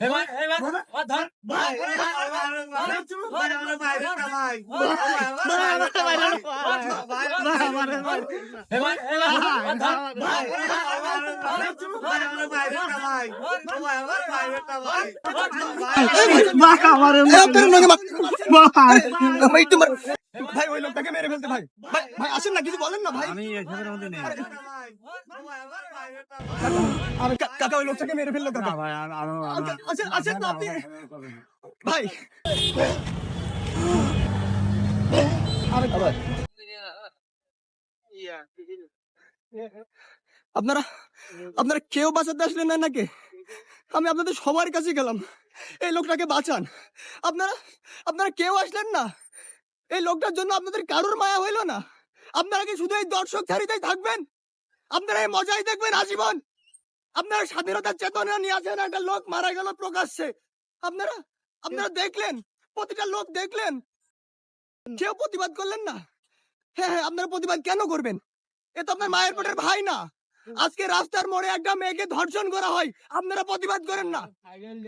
ধর ভাই ভাই ভাই আমার ভাই রে ভাই এবার এবার ও ধর ভাই আমার ভাই রে ভাই আমার ভাই রে ভাই ভাই তোমার ভাই ওই লোকটাকে মেরে ফেলতে ভাই ভাই ভাই আসেন না কিছু বলেন না ভাই আমি মধ্যে নেই আর কাকা ওই লোকটাকে মেরে ফেলল কাকা ভাই আচ্ছা আচ্ছা না আপনি ভাই আপনারা আপনারা কেউ বাঁচাতে আসলেন না নাকি? আমি আপনাদের সবার কাছে গেলাম। এই লোকটাকে বাঁচান। আপনারা আপনারা কেউ আসলেন না। এই লোকটার জন্য আপনাদের কারোর মায়া হইল না? আপনারা কি শুধু এই দর্শক ছাড়িতেই থাকবেন? আপনারা এই মজাই দেখবেন আজীবন। আপনারা স্বাধীনতার চেতনা নিয়ে আছেন একটা লোক মারা গেল প্রকাশ্যে। আপনারা আপনারা দেখলেন প্রতিটা লোক দেখলেন। কেউ প্রতিবাদ করলেন না? হ্যাঁ হ্যাঁ আপনারা প্রতিবাদ কেন করবেন? এ তো আপনার মায়ের পেটের ভাই না। আজকে রাস্তার মোড়ে একটা মেয়েকে ধর্ষণ করা হয় আপনারা প্রতিবাদ করেন না।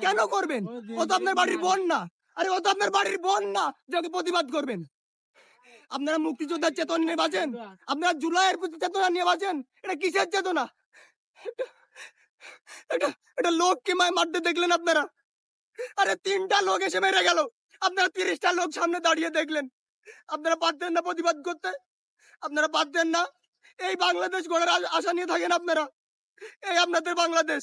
কেন করবেন? ও তো আপনার বাড়ির বোন না। আরে ও তো আপনার বাড়ির বোন না যে ওকে প্রতিবাদ করবেন। আপনারা মুক্তিযোদ্ধার চেতনা নিয়ে বাঁচেন। আপনারা জুলাইয়ের প্রতি চেতনা নিয়ে বাঁচেন। এটা কিসের চেতনা? এটা- এটা এটা লোককে মায় মারতে দেখলেন আপনারা? আরে তিনটা লোক এসে মেরে গেল। আপনারা তিরিশটা লোক সামনে দাঁড়িয়ে দেখলেন। আপনারা পারতেন না প্রতিবাদ করতে। আপনারা পারতেন না। এই বাংলাদেশ গড়ার আশা নিয়ে থাকেন আপনারা। এই আপনাদের বাংলাদেশ।